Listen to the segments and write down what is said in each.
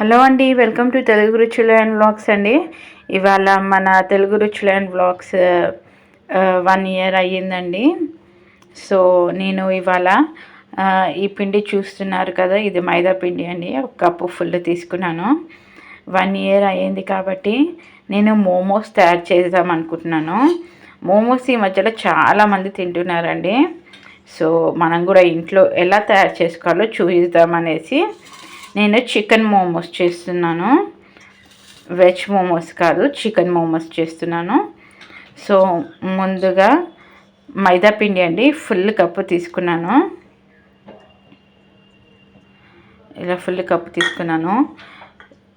Hello అండి welcome to Telugu రుచులు and vlogs అండి. ఇవాళ మన తెలుగు రుచులు అండ్ వ్లాగ్స్ వన్ ఇయర్ అయ్యిందండి. సో నేను ఇవాళ ఈ పిండి చూస్తున్నారు కదా ఇది మైదా పిండి అండి. ఒక కప్పు ఫుల్ తీసుకున్నాను. వన్ ఇయర్ అయ్యింది కాబట్టి నేను మోమోస్ తయారు చేద్దాం అనుకుంటున్నాను. మోమోస్ ఈ మధ్యలో చాలామంది తింటున్నారండి. సో మనం కూడా ఇంట్లో ఎలా తయారు చేసుకోవాలో చూపిద్దాం అనేసి నేను చికెన్ మోమోస్ చేస్తున్నాను. వెజ్ మోమోస్ కాదు చికెన్ మోమోస్ చేస్తున్నాను. సో ముందుగా మైదా పిండి అండి ఫుల్ కప్పు తీసుకున్నాను. ఇలా ఫుల్ కప్పు తీసుకున్నాను.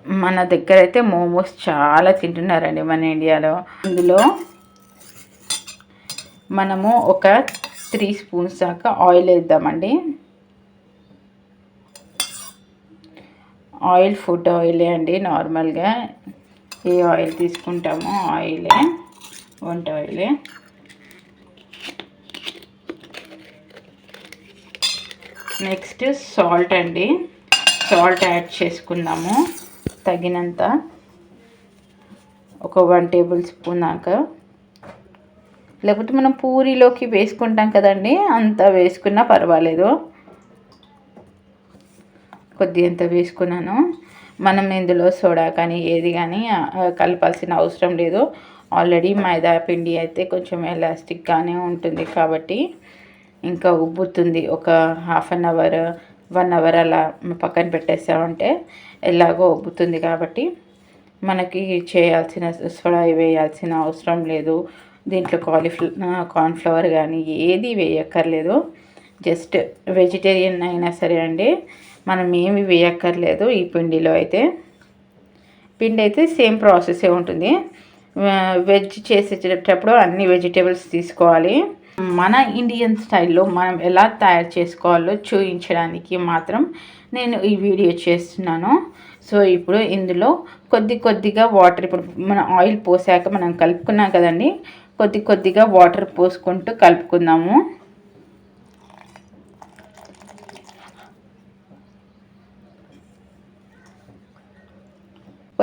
మన దగ్గర అయితే మోమోస్ చాలా తింటున్నారండి మన ఇండియాలో. ఇందులో మనము ఒక త్రీ స్పూన్స్ దాకా ఆయిల్ వేద్దామండి. ఆయిల్ ఫుడ్ ఆయిలే అండి నార్మల్గా. ఏ ఆయిల్ తీసుకుంటామో ఆయిలే వంట ఆయిలే. నెక్స్ట్ సాల్ట్ అండి. సాల్ట్ యాడ్ చేసుకుందాము తగినంత. ఒక వన్ టేబుల్ స్పూన్ దాకా. లేకపోతే మనం పూరీలోకి వేసుకుంటాం కదండి అంత వేసుకున్నా పర్వాలేదు. కొద్దిగంత వేసుకున్నాను మనం ఇందులో సోడా కానీ ఏది కానీ కలపాల్సిన అవసరం లేదు. ఆల్రెడీ మైదా పిండి అయితే కొంచెం ఎలాస్టిక్గానే ఉంటుంది కాబట్టి ఇంకా ఉబ్బుతుంది. ఒక half an hour one hour అలా పక్కన పెట్టేసామంటే ఎలాగో ఉబ్బుతుంది కాబట్టి మనకి చేయాల్సిన సోడా వేయాల్సిన అవసరం లేదు. దీంట్లో కాలీఫ్ల కార్న్ఫ్లవర్ కానీ ఏది వేయక్కర్లేదు. జస్ట్ వెజిటేరియన్ అయినా సరే అండి మనం ఏమి వేయక్కర్లేదు ఈ పిండిలో అయితే. పిండి అయితే సేమ్ ప్రాసెసే ఉంటుంది. వెజ్ చేసేటప్పుడు అన్ని వెజిటేబుల్స్ తీసుకోవాలి. మన ఇండియన్ స్టైల్లో మనం ఎలా తయారు చేసుకోవాలో చూపించడానికి మాత్రం నేను ఈ వీడియో చేస్తున్నాను. సో ఇప్పుడు ఇందులో కొద్ది కొద్దిగా వాటర్ ఇప్పుడు మన ఆయిల్ పోసాక మనం కలుపుకున్నాం కదండి. కొద్ది కొద్దిగా వాటర్ పోసుకుంటూ కలుపుకుందాము.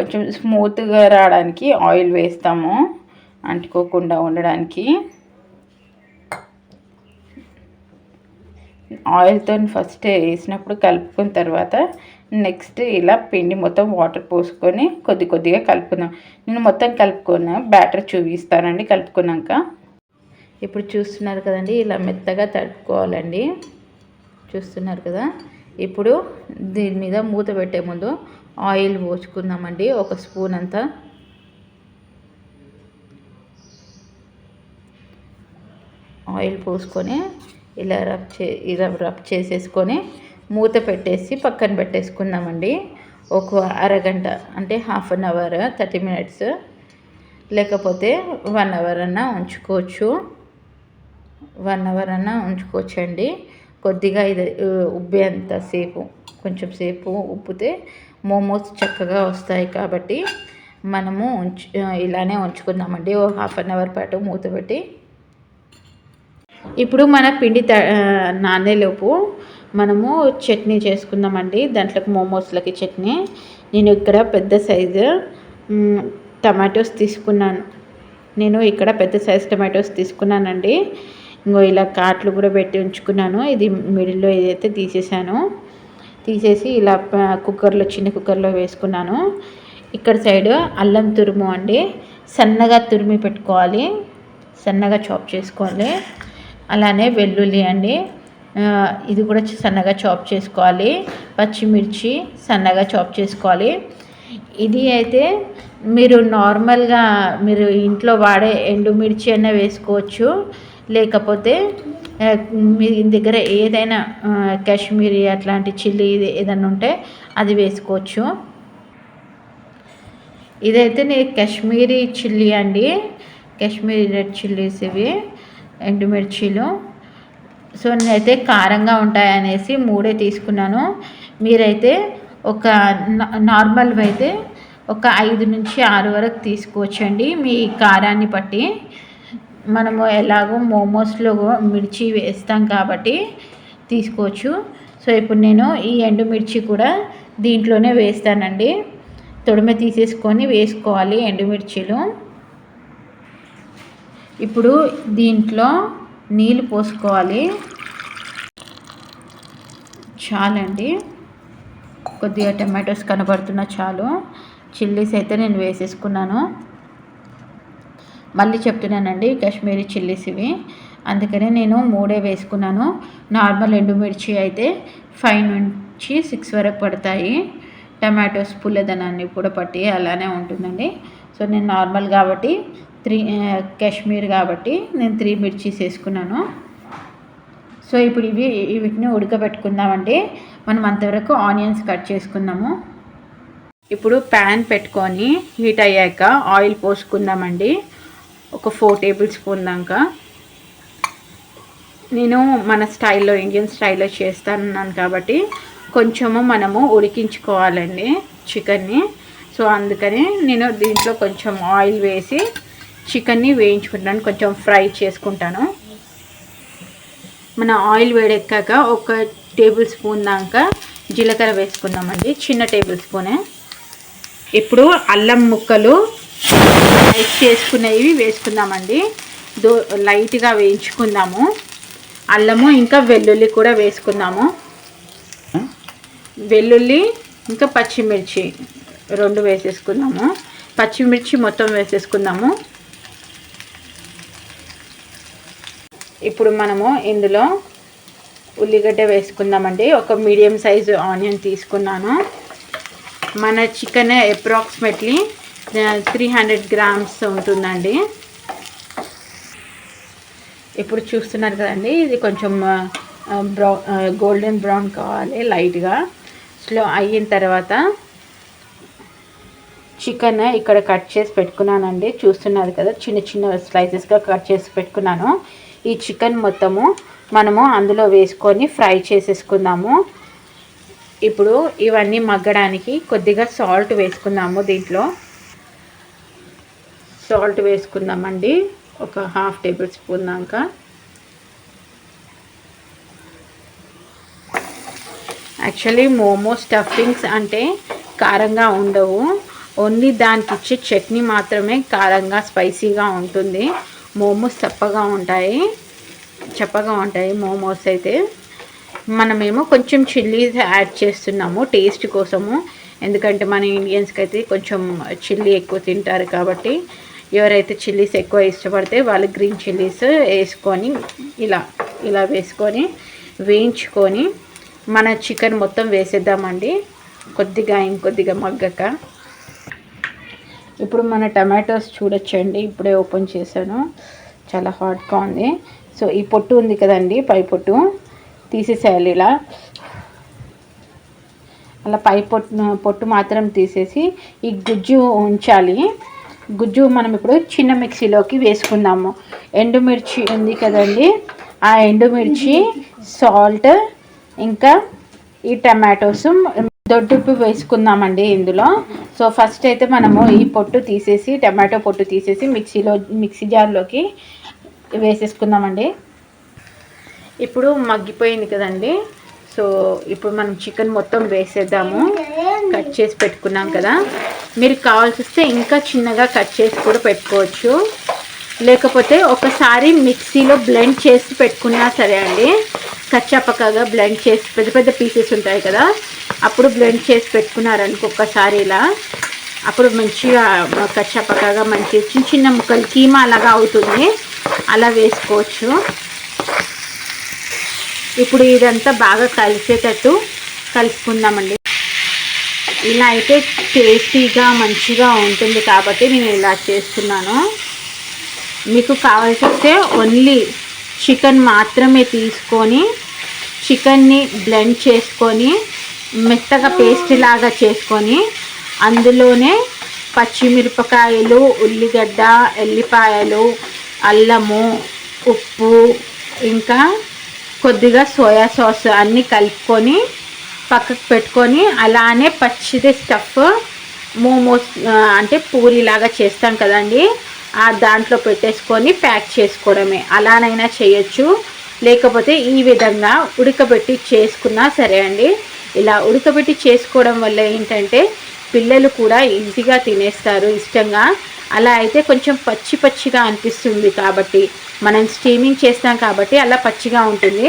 కొంచెం స్మూత్గా రావడానికి ఆయిల్ వేస్తాము. అంటుకోకుండా ఉండడానికి. ఆయిల్తో ఫస్ట్ వేసినప్పుడు కలుపుకున్న తర్వాత నెక్స్ట్ ఇలా పిండి మొత్తం వాటర్ పోసుకొని కొద్ది కొద్దిగా కలుపుకుందాం. నేను మొత్తం కలుపుకున్నా బ్యాటర్ చూపిస్తానండి కలుపుకున్నాక. ఇప్పుడు చూస్తున్నారు కదండి ఇలా మెత్తగా తడుపుకోవాలండి. చూస్తున్నారు కదా? ఇప్పుడు దీని మీద మూత పెట్టే ముందు ఆయిల్ పోసుకుందామండి ఒక స్పూన్ అంతా. ఆయిల్ పోసుకొని ఇలా రబ్ చే ఇలా రబ్ చేసేసుకొని మూత పెట్టేసి పక్కన పెట్టేసుకుందామండి. ఒక అరగంట అంటే half an hour thirty minutes. లేకపోతే వన్ అవర్ అన్నా ఉంచుకోవచ్చు. వన్ అవర్ అన్నా ఉంచుకోవచ్చండి. కొద్దిగా ఇది ఉబ్బేంత సేపు కొంచెం సేపు ఉప్పితే మోమోస్ చక్కగా వస్తాయి కాబట్టి మనము ఉంచు ఇలానే ఉంచుకుందామండి. ఓ హాఫ్ అన్ అవర్ పాటు మూత పెట్టి. ఇప్పుడు మన పిండి త నానేలోపు మనము చట్నీ చేసుకుందామండి. దాంట్లోకి మోమోస్లకి చట్నీ. నేను ఇక్కడ పెద్ద సైజు టమాటోస్ తీసుకున్నాను. నేను ఇక్కడ పెద్ద సైజ్ టమాటోస్ తీసుకున్నానండి. ఇంకో ఇలా కాట్లు కూడా పెట్టి ఉంచుకున్నాను. ఇది మిడిల్లో ఏదైతే తీసేసాను తీసేసి ఇలా కుక్కర్లో చిన్న కుక్కర్లో వేసుకున్నాను. ఇక్కడ సైడ్ అల్లం తురుము అండి. సన్నగా తురిమి పెట్టుకోవాలి. సన్నగా చాప్ చేసుకోవాలి. అలానే వెల్లుల్లి అండి. ఇది కూడా సన్నగా చాప్ చేసుకోవాలి. పచ్చిమిర్చి సన్నగా చాప్ చేసుకోవాలి. ఇది అయితే మీరు నార్మల్గా మీరు ఇంట్లో వాడే ఎండుమిర్చి అయినా వేసుకోవచ్చు. లేకపోతే మీ దగ్గర ఏదైనా కాశ్మీరీ అట్లాంటి చిల్లీ ఏదైనా ఉంటే అది వేసుకోవచ్చు. ఇదైతే నేను కాశ్మీరీ చిల్లీ అండి. కాశ్మీరీ రెడ్ చిల్లీస్ ఇవి ఎండుమిర్చీలు సో నేనైతే కారంగా ఉంటాయనేసి మూడే తీసుకున్నాను. మీరైతే ఒక నార్మల్వి అయితే ఒక ఐదు నుంచి ఆరు వరకు తీసుకోవచ్చండి మీ కారాన్ని బట్టి. మనము ఎలాగో మోమోస్లో మిర్చి వేస్తాం కాబట్టి తీసుకోవచ్చు. సో ఇప్పుడు నేను ఈ ఎండుమిర్చి కూడా దీంట్లోనే వేస్తానండి. తొడిమ తీసేసుకొని వేసుకోవాలి ఎండుమిర్చీలు ఇప్పుడు దీంట్లో నీళ్ళు పోసుకోవాలి. చాలండి. కొద్దిగా టమాటోస్ కనబడుతున్న చాలు. చిల్లీస్ అయితే నేను వేసేసుకున్నాను. మళ్ళీ చెప్తున్నానండి కాశ్మీరీ చిల్లీస్ ఇవి. అందుకనే నేను మూడే వేసుకున్నాను. నార్మల్ ఎండుమిర్చి అయితే ఫైవ్ నుంచి సిక్స్ వరకు పడతాయి. టమాటోస్ పుల్లదనాన్ని కూడా పట్టి అలానే ఉంటుందండి. సో నేను నార్మల్ కాబట్టి త్రీ కాశ్మీర్ కాబట్టి నేను త్రీ మిర్చీస్ వేసుకున్నాను. సో ఇప్పుడు ఇవి వీటిని ఉడకబెట్టుకుందామండి. మనం అంతవరకు ఆనియన్స్ కట్ చేసుకుందాము ఇప్పుడు ప్యాన్ పెట్టుకొని హీట్ అయ్యాక ఆయిల్ పోసుకుందామండి. ఒక ఫోర్ టేబుల్ స్పూన్ దాకా. నేను మన స్టైల్లో ఇండియన్ స్టైల్లో చేస్తానన్నాను కాబట్టి కొంచెము మనము ఉడికించుకోవాలండి చికెన్ని. సో అందుకని నేను దీంట్లో కొంచెం ఆయిల్ వేసి చికెన్ని వేయించుకుంటాను. కొంచెం ఫ్రై చేసుకుంటాను. మన ఆయిల్ వేడెక్కాక ఒక టేబుల్ స్పూన్ దాకా జీలకర్ర వేసుకుందామండి. చిన్న టేబుల్ స్పూనే. ఇప్పుడు అల్లం ముక్కలు లైట్ చేసుకునేవి వేసుకుందామండి. దో లైట్గా వేయించుకుందాము. అల్లము ఇంకా వెల్లుల్లి కూడా వేసుకుందాము. వెల్లుల్లి ఇంకా పచ్చిమిర్చి రెండు వేసేసుకుందాము. పచ్చిమిర్చి మొత్తం వేసేసుకుందాము. ఇప్పుడు మనము ఇందులో ఉల్లిగడ్డ వేసుకుందామండి. ఒక మీడియం సైజు ఆనియన్ తీసుకున్నాను. మన chicken approximately three hundred grams ఉంటుందండి. ఇప్పుడు చూస్తున్నారు కదండి ఇది కొంచెం బ్రౌ గోల్డెన్ బ్రౌన్ కావాలి లైట్గా స్లో అయిన తర్వాత చికెన్ ఇక్కడ కట్ చేసి పెట్టుకున్నానండి. చూస్తున్నారు కదా చిన్న చిన్న స్లైసెస్గా కట్ చేసి పెట్టుకున్నాను. ఈ చికెన్ మొత్తము మనము అందులో వేసుకొని ఫ్రై చేసేసుకుందాము. ఇప్పుడు ఇవన్నీ మగ్గడానికి కొద్దిగా సాల్ట్ వేసుకుందాము దీంట్లో. సాల్ట్ వేసుకుందామండి. ఒక హాఫ్ టేబుల్ స్పూన్ దాకా. యాక్చువల్లీ మోమో స్టఫింగ్స్ అంటే కారంగా ఉండవు. ఓన్లీ దానికి ఇచ్చే చట్నీ మాత్రమే కారంగా స్పైసీగా ఉంటుంది. మోమోస్ చప్పగా ఉంటాయి. చప్పగా ఉంటాయి మోమోస్ అయితే. మనమేమో కొంచెం చిల్లీస్ యాడ్ చేస్తున్నాము టేస్ట్ కోసము. ఎందుకంటే మన ఇండియన్స్కి అయితే కొంచెం చిల్లీ ఎక్కువ తింటారు కాబట్టి ఎవరైతే చిల్లీస్ ఎక్కువ ఇష్టపడితే వాళ్ళు గ్రీన్ చిల్లీస్ వేసుకొని ఇలా ఇలా వేసుకొని వేయించుకొని మన చికెన్ మొత్తం వేసేద్దామండి. కొద్దిగా ఇంకొద్దిగా మగ్గక. ఇప్పుడు మన టమాటోస్ చూడొచ్చండి. ఇప్పుడే ఓపెన్ చేశాను. చాలా హాట్గా ఉంది. సో ఈ పొట్టు ఉంది కదండి పై పొట్టు. తీసేసేయాలి ఇలా. అలా పై పొట్టు పొట్టు మాత్రం తీసేసి ఈ గుజ్జు ఉంచాలి. గుజ్జు మనం ఇప్పుడు చిన్న మిక్సీలోకి వేసుకుందాము. ఎండుమిర్చి ఉంది కదండి. ఆ ఎండుమిర్చి సాల్ట్ ఇంకా ఈ టమాటోస్ దొడ్డుప్పు వేసుకుందామండి ఇందులో. సో ఫస్ట్ అయితే మనము ఈ పొట్టు తీసేసి టమాటో పొట్టు తీసేసి మిక్సీలో మిక్సీ జార్లోకి వేసేసుకుందామండి. ఇప్పుడు మగ్గిపోయింది కదండి. సో ఇప్పుడు మనం చికెన్ మొత్తం వేసేద్దాము. కట్ చేసి పెట్టుకున్నాం కదా. మీరు కావాల్సి వస్తే ఇంకా చిన్నగా కట్ చేసి కూడా పెట్టుకోవచ్చు. లేకపోతే ఒకసారి మిక్సీలో బ్లెండ్ చేసి పెట్టుకున్నా సరే అండి కచ్చాపక్కగా బ్లెండ్ చేసి పెద్ద పెద్ద పీసెస్ ఉంటాయి కదా అప్పుడు బ్లెండ్ చేసి పెట్టుకున్నారనుకో ఒక్కసారి ఇలా. అప్పుడు మంచిగా కచ్చాపక్కగా మంచి చిన్న చిన్న ముక్కలు కీమా అలాగా అవుతుంది. అలా వేసుకోవచ్చు. ఇప్పుడు ఇదంతా బాగా కలిసేటట్టు కలుపుకుందామండి. ఇలా అయితే టేస్టీగా మంచిగా ఉంటుంది కాబట్టి నేను ఇలా చేస్తున్నాను. మీకు కావాల్సి వస్తే ఓన్లీ చికెన్ మాత్రమే తీసుకొని చికెన్ని బ్లెండ్ చేసుకొని మెత్తగా పేస్ట్ లాగా చేసుకొని అందులోనే పచ్చిమిరపకాయలు ఉల్లిగడ్డ ఎల్లిపాయలు అల్లము ఉప్పు ఇంకా కొద్దిగా సోయా సాస్ అన్నీ కలుపుకొని పక్కకు పెట్టుకొని అలానే పచ్చిది స్టఫ్ మోమోస్ అంటే పూరిలాగా చేస్తాం కదండి. ఆ దాంట్లో పెట్టేసుకొని ప్యాక్ చేసుకోవడమే. అలానైనా చేయొచ్చు. లేకపోతే ఈ విధంగా ఉడకబెట్టి చేసుకున్నా సరే అండి. ఇలా ఉడకబెట్టి చేసుకోవడం వల్ల ఏంటంటే పిల్లలు కూడా ఈజీగా తినేస్తారు. ఇష్టంగా అలా అయితే కొంచెం పచ్చి పచ్చిగా అనిపిస్తుంది కాబట్టి మనం స్టీమింగ్ చేస్తాం కాబట్టి అలా పచ్చిగా ఉంటుంది.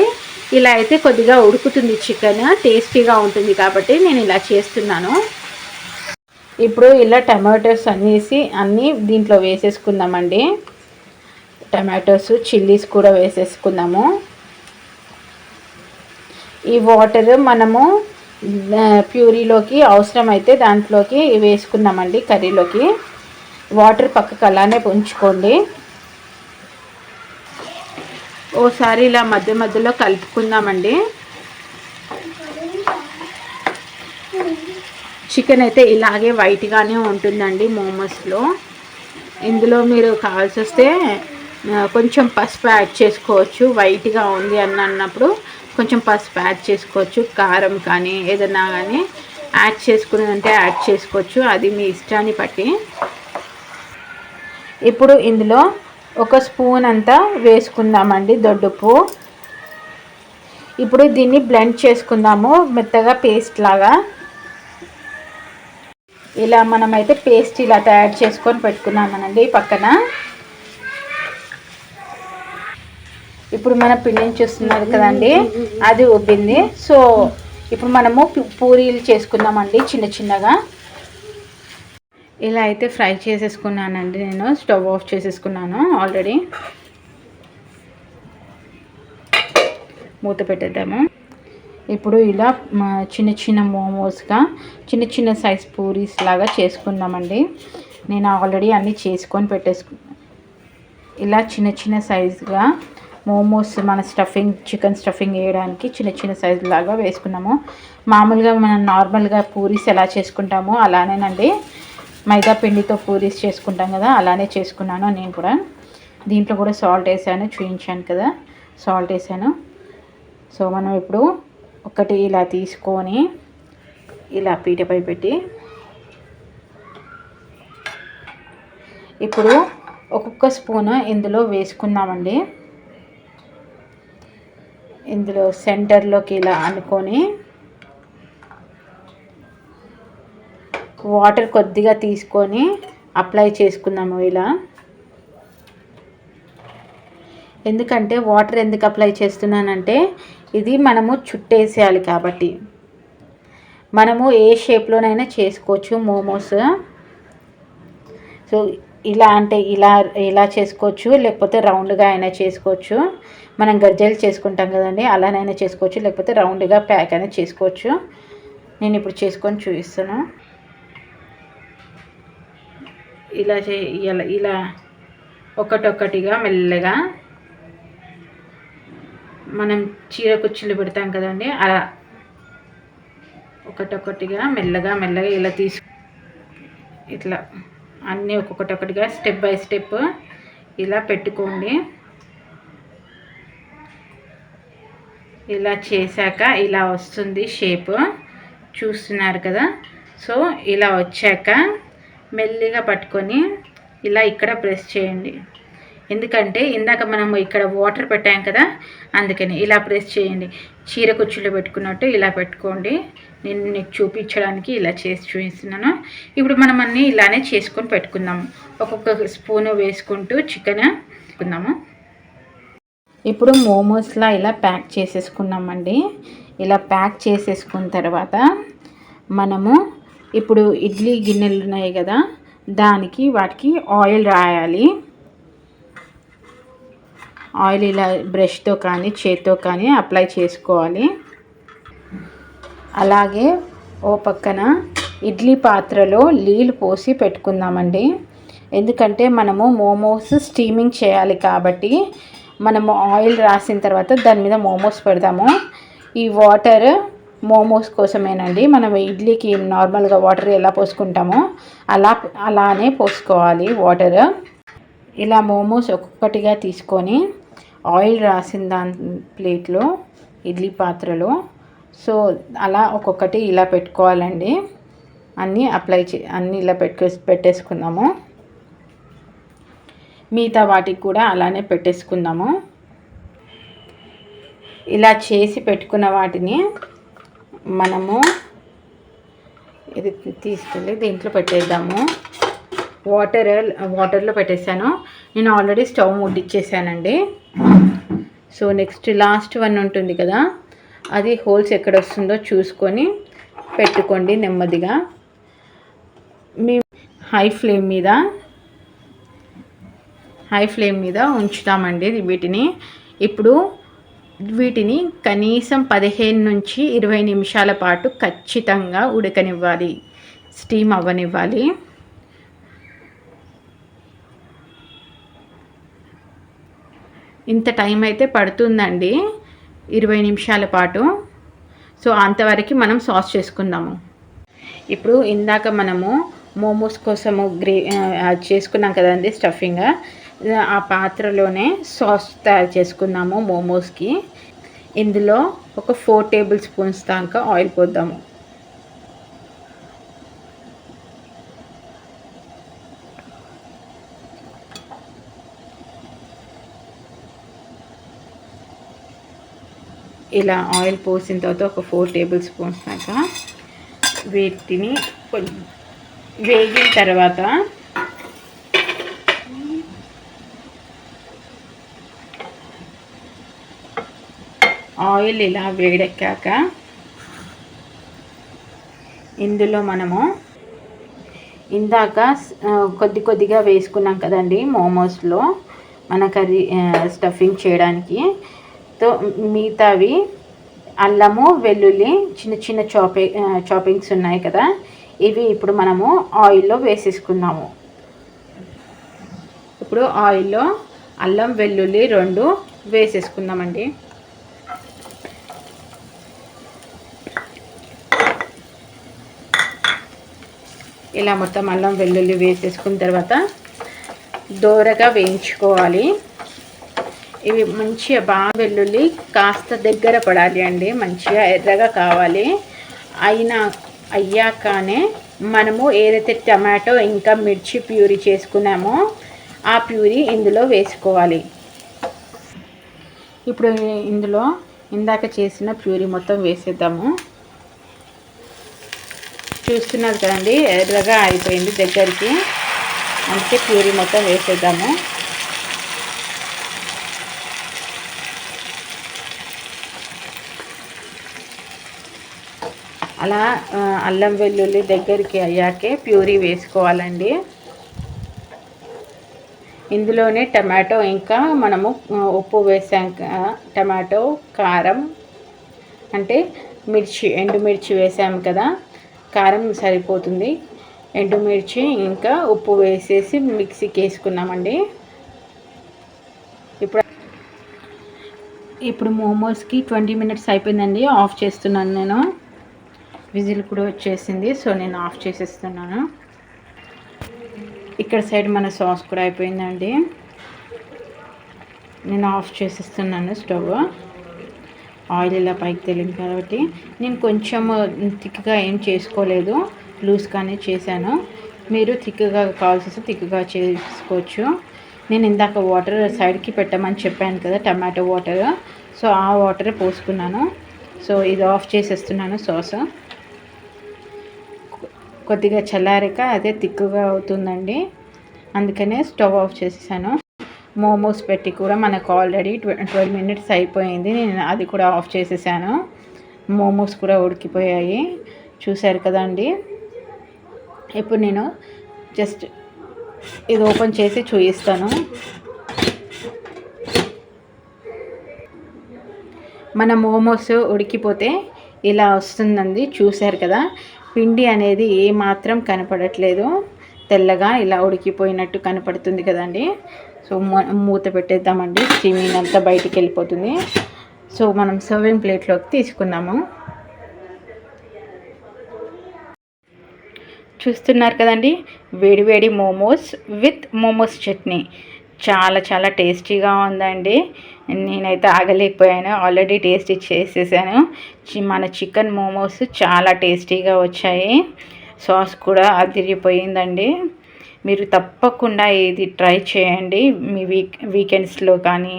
ఇలా అయితే కొద్దిగా ఉడుకుతుంది చికెన్ టేస్టీగా ఉంటుంది కాబట్టి నేను ఇలా చేస్తున్నాను. ఇప్పుడు ఇలా టమాటోస్ అనేసి అన్నీ దీంట్లో వేసేసుకుందామండి. టమాటోస్ చిల్లీస్ కూడా వేసేసుకుందాము. ఈ వాటర్ మనము ప్యూరీలోకి అవసరమైతే దాంట్లోకి వేసుకుందామండి కర్రీలోకి వాటర్ పక్కకు అలానే ఉంచుకోండి. ఓసారి ఇలా మధ్య మధ్యలో కలుపుకుందామండి. చికెన్ అయితే ఇలాగే వైట్గానే ఉంటుందండి మోమోస్లో. ఇందులో మీరు కావాల్సి వస్తే కొంచెం పసుపు యాడ్ చేసుకోవచ్చు. వైట్గా ఉంది అని అన్నప్పుడు కొంచెం పసుపు యాడ్ చేసుకోవచ్చు. కారం కానీ ఏదన్నా కానీ యాడ్ చేసుకున్నదంటే యాడ్ చేసుకోవచ్చు. అది మీ ఇష్టాన్ని బట్టి. ఇప్పుడు ఇందులో ఒక స్పూన్ అంతా వేసుకుందామండి దొడ్డుపు ఇప్పుడు దీన్ని బ్లెండ్ చేసుకుందాము మెత్తగా పేస్ట్ లాగా. ఇలా మనమైతే పేస్ట్ ఇలా తయారు చేసుకొని పెట్టుకున్నామనండి పక్కన. ఇప్పుడు మన పిండిని చూస్తున్నారు కదండి అది ఉబ్బింది. సో ఇప్పుడు మనము పూరీలు చేసుకుందామండి చిన్న చిన్నగా. ఇలా అయితే ఫ్రై చేసేసుకున్నానండి నేను. స్టవ్ ఆఫ్ చేసేసుకున్నాను ఆల్రెడీ. మూత పెట్టేద్దాము. ఇప్పుడు ఇలా చిన్న చిన్న మోమోస్గా చిన్న చిన్న సైజ్ పూరీస్ లాగా చేసుకుందామండి. నేను ఆల్రెడీ అన్నీ చేసుకొని పెట్టేసుకు ఇలా చిన్న చిన్న సైజుగా మోమోస్ మన స్టఫింగ్ చికెన్ స్టఫింగ్ వేయడానికి చిన్న చిన్న సైజు లాగా వేసుకున్నాము. మామూలుగా మనం నార్మల్గా పూరీస్ ఎలా చేసుకుంటామో అలానేనండి. మైదా పిండితో పూరీస్ చేసుకుంటాం కదా అలానే చేసుకున్నాను నేను కూడా. దీంట్లో కూడా సాల్ట్ వేసాను చూపించాను కదా సాల్ట్ వేసాను. సో మనం ఇప్పుడు ఒకటి ఇలా తీసుకొని ఇలా పీటపై పెట్టి ఇప్పుడు ఒక్కొక్క స్పూన్ ఇందులో వేసుకుందామండి. ఇందులో సెంటర్లోకి ఇలా అనుకొని వాటర్ కొద్దిగా తీసుకొని అప్లై చేసుకుందాము ఇలా. ఎందుకంటే వాటర్ ఎందుకు అప్లై చేస్తున్నానంటే ఇది మనము చుట్టేసేయాలి కాబట్టి. మనము ఏ షేప్లోనైనా చేసుకోవచ్చు మోమోస్. సో ఇలా అంటే ఇలా ఇలా చేసుకోవచ్చు లేకపోతే రౌండ్గా అయినా చేసుకోవచ్చు. మనం గజ్జలు చేసుకుంటాం కదండి అలానైనా చేసుకోవచ్చు లేకపోతే రౌండ్గా ప్యాక్ అయినా చేసుకోవచ్చు. నేను ఇప్పుడు చేసుకొని చూపిస్తాను ఇలా చే ఇలా ఇలా ఒకటొక్కటిగా మెల్లగా మనం చీర కుచ్చులు పెడతాం కదండి అలా ఒకటొక్కటిగా మెల్లగా మెల్లగా ఇలా తీసు ఇట్లా అన్నీ ఒక్కొక్కటొక్కటిగా స్టెప్ బై స్టెప్ ఇలా పెట్టుకోండి. ఇలా చేశాక ఇలా వస్తుంది షేప్. చూస్తున్నారు కదా? సో ఇలా వచ్చాక మెల్లిగా పట్టుకొని ఇలా ఇక్కడ ప్రెస్ చేయండి. ఎందుకంటే ఇందాక మనము ఇక్కడ వాటర్ పెట్టాం కదా అందుకని ఇలా ప్రెస్ చేయండి. చీర కుచ్చులో పెట్టుకున్నట్టు ఇలా పెట్టుకోండి. నేను నీకు చూపించడానికి ఇలా చేసి చూపిస్తున్నాను. ఇప్పుడు మనం అన్నీ ఇలానే చేసుకొని పెట్టుకుందాము ఒక్కొక్క స్పూన్ వేసుకుంటూ చికెన్ పెట్టుకుందాము. ఇప్పుడు మోమోస్లా ఇలా ప్యాక్ చేసేసుకున్నామండి. ఇలా ప్యాక్ చేసేసుకున్న తర్వాత మనము ఇప్పుడు ఇడ్లీ గిన్నెలు ఉన్నాయి కదా దానికి వాటికి ఆయిల్ రాయాలి. ఆయిల్ ఇలా బ్రష్తో కానీ చేత్తో కానీ అప్లై చేసుకోవాలి. అలాగే ఓ పక్కన ఇడ్లీ పాత్రలో నీళ్ళు పోసి పెట్టుకుందామండి. ఎందుకంటే మనము మోమోస్ స్టీమింగ్ చేయాలి కాబట్టి మనము ఆయిల్ రాసిన తర్వాత దాని మీద మోమోస్ పెడదాము ఈ వాటర్ మోమోస్ కోసమేనండి. మనం ఇడ్లీకి నార్మల్గా వాటర్ ఎలా పోసుకుంటామో అలా అలానే పోసుకోవాలి వాటర్. ఇలా మోమోస్ ఒక్కొక్కటిగా తీసుకొని ఆయిల్ రాసిన దాని ప్లేట్లో ఇడ్లీ పాత్రలో. సో అలా ఒక్కొక్కటి ఇలా పెట్టుకోవాలండి. అన్నీ అప్లై చే అన్నీ ఇలా పెట్టే పెట్టేసుకుందాము. మిగతా వాటికి కూడా అలానే పెట్టేసుకుందాము. ఇలా చేసి పెట్టుకున్న వాటిని మనము ఇది తీసుకెళ్ళి దీంట్లో పెట్టేద్దాము. వాటర్ వాటర్లో పెట్టేశాను. నేను ఆల్రెడీ స్టవ్ ముట్టిచ్చేసానండి సో నెక్స్ట్ లాస్ట్ వన్ ఉంటుంది కదా అది హోల్స్ ఎక్కడ వస్తుందో చూసుకొని పెట్టుకోండి నెమ్మదిగా. మీ హై ఫ్లేమ్ మీద హై ఫ్లేమ్ మీద ఉంచుతామండి వీటిని. ఇప్పుడు వీటిని కనీసం పదిహేను నుంచి ఇరవై నిమిషాల పాటు ఖచ్చితంగా ఉడకనివ్వాలి. స్టీమ్ అవ్వనివ్వాలి. ఇంత టైం అయితే పడుతుందండి. ఇరవై నిమిషాల పాటు. సో అంతవరకు మనం సాస్ చేసుకుందాము. ఇప్పుడు ఇందాక మనము మోమోస్ కోసము గ్రే చేసుకున్నాం కదండి స్టఫింగ్. ఆ పాత్రలోనే సాస్ తయారు చేసుకున్నాము మోమోస్కి. ఇందులో ఒక ఫోర్ టేబుల్ స్పూన్స్ దాకా ఆయిల్ పోద్దాము ఇలా ఆయిల్ పోసిన తర్వాత ఒక ఫోర్ టేబుల్ స్పూన్స్ దాకా వీటిని వేగిన తర్వాత ఆయిల్ ఇలా వేడెక్కాక ఇందులో మనము ఇందాక కొద్ది కొద్దిగా వేసుకున్నాం కదండి మోమోస్లో మన కర్రీ స్టఫింగ్ చేయడానికి. తో మిగతావి అల్లము వెల్లుల్లి చిన్న చిన్న చాపి చాపింగ్స్ ఉన్నాయి కదా ఇవి ఇప్పుడు మనము ఆయిల్లో వేసేసుకున్నాము. ఇప్పుడు ఆయిల్లో అల్లం వెల్లుల్లి రెండు వేసేసుకుందామండి. ఇలా మొత్తం అల్లం వెల్లుల్లి వేసేసుకున్న తర్వాత దోరగా వేయించుకోవాలి. ఇవి మంచిగా బాగా వెల్లుల్లి కాస్త దగ్గర పడాలి అండి మంచిగా ఎర్రగా కావాలి. అయినా అయ్యాకనే మనము ఏదైతే టమాటో ఇంకా మిర్చి ప్యూరీ చేసుకున్నామో ఆ ప్యూరీ ఇందులో వేసుకోవాలి. ఇప్పుడు ఇందులో ఇందాక చేసిన ప్యూరీ మొత్తం వేసేద్దాము. చూస్తున్నారు కదండి ఎర్రగా అయిపోయింది దగ్గరికి. అందుకే ప్యూరీ మొత్తం వేసేద్దాము. అలా అల్లం వెల్లుల్లి దగ్గరికి అయ్యాకే ప్యూరీ వేసుకోవాలండి. ఇందులోనే టమాటో ఇంకా మనము ఉప్పు వేసాం టమాటో కారం అంటే మిర్చి ఎండుమిర్చి వేసాము కదా. కారం సరిపోతుంది. ఎండుమిర్చి ఇంకా ఉప్పు వేసేసి మిక్సీకి వేసుకున్నామండి ఇప్పుడు ఇప్పుడు మోమోస్కి ట్వంటీ మినిట్స్ అయిపోయిందండి. ఆఫ్ చేస్తున్నాను నేను. విజిల్ కూడా వచ్చేసింది సో నేను ఆఫ్ చేసేస్తున్నాను. ఇక్కడ సైడ్ మన సాస్ కూడా అయిపోయిందండి. నేను ఆఫ్ చేసేస్తున్నాను స్టవ్. ఆయిల్ ఇలా పైకి తెలియదు కాబట్టి నేను కొంచెం థిక్గా ఏం చేసుకోలేదు. లూజ్గానే చేశాను. మీరు థిక్గా కావాల్సి థిక్గా చేసుకోవచ్చు. నేను ఇందాక వాటర్ సైడ్కి పెట్టమని చెప్పాను కదా టమాటో వాటర్. సో ఆ వాటర్ పోసుకున్నాను. సో ఇది ఆఫ్ చేసేస్తున్నాను సాస్. కొద్దిగా చల్లారిక అదే తిక్కుగా అవుతుందండి. అందుకనే స్టవ్ ఆఫ్ చేసేసాను. మోమోస్ పెట్టి కూడా మనకు ఆల్రెడీ ట్వెల్వ్ మినిట్స్ అయిపోయింది. నేను అది కూడా ఆఫ్ చేసేసాను. మోమోస్ కూడా ఉడికిపోయాయి. చూశారు కదండి. ఇప్పుడు నేను జస్ట్ ఇది ఓపెన్ చేసి చూపిస్తాను. మన మోమోస్ ఉడికిపోతే ఇలా వస్తుందండి. చూశారు కదా? పిండి అనేది ఏమాత్రం కనపడట్లేదు. తెల్లగా ఇలా ఉడికిపోయినట్టు కనపడుతుంది కదండి. సో మూత పెట్టేద్దామండి. స్టీమింగ్ అంతా బయటికి వెళ్ళిపోతుంది. సో మనం సర్వింగ్ ప్లేట్లోకి తీసుకుందాము. చూస్తున్నారు కదండి వేడివేడి మోమోస్ విత్ మోమోస్ చట్నీ. చాలా చాలా టేస్టీగా ఉందండి. నేనైతే ఆగలేకపోయాను. ఆల్రెడీ టేస్ట్ చేసేసాను. మన చికెన్ మోమోస్ చాలా టేస్టీగా వచ్చాయి. సాస్ కూడా అదిరిపోయిందండి. మీరు తప్పకుండా ఇది ట్రై చేయండి. మీ వీక్ వీకెండ్స్లో కానీ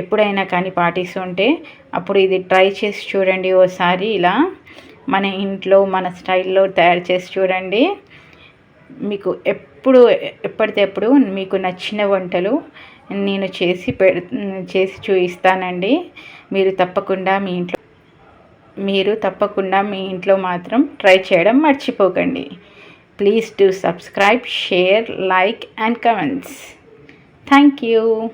ఎప్పుడైనా కానీ పార్టీస్ ఉంటే అప్పుడు ఇది ట్రై చేసి చూడండి ఓసారి ఇలా. మన ఇంట్లో మన స్టైల్లో తయారు చేసి చూడండి. మీకు ఎప్పుడు ఎప్పటికప్పుడు మీకు నచ్చిన వంటలు నేను చేసి పె చేసి చూపిస్తానండి. మీరు తప్పకుండా మీ ఇంట్లో మీరు తప్పకుండా మీ ఇంట్లో మాత్రం ట్రై చేయడం మర్చిపోకండి. Please to subscribe share like and comments. Thank you.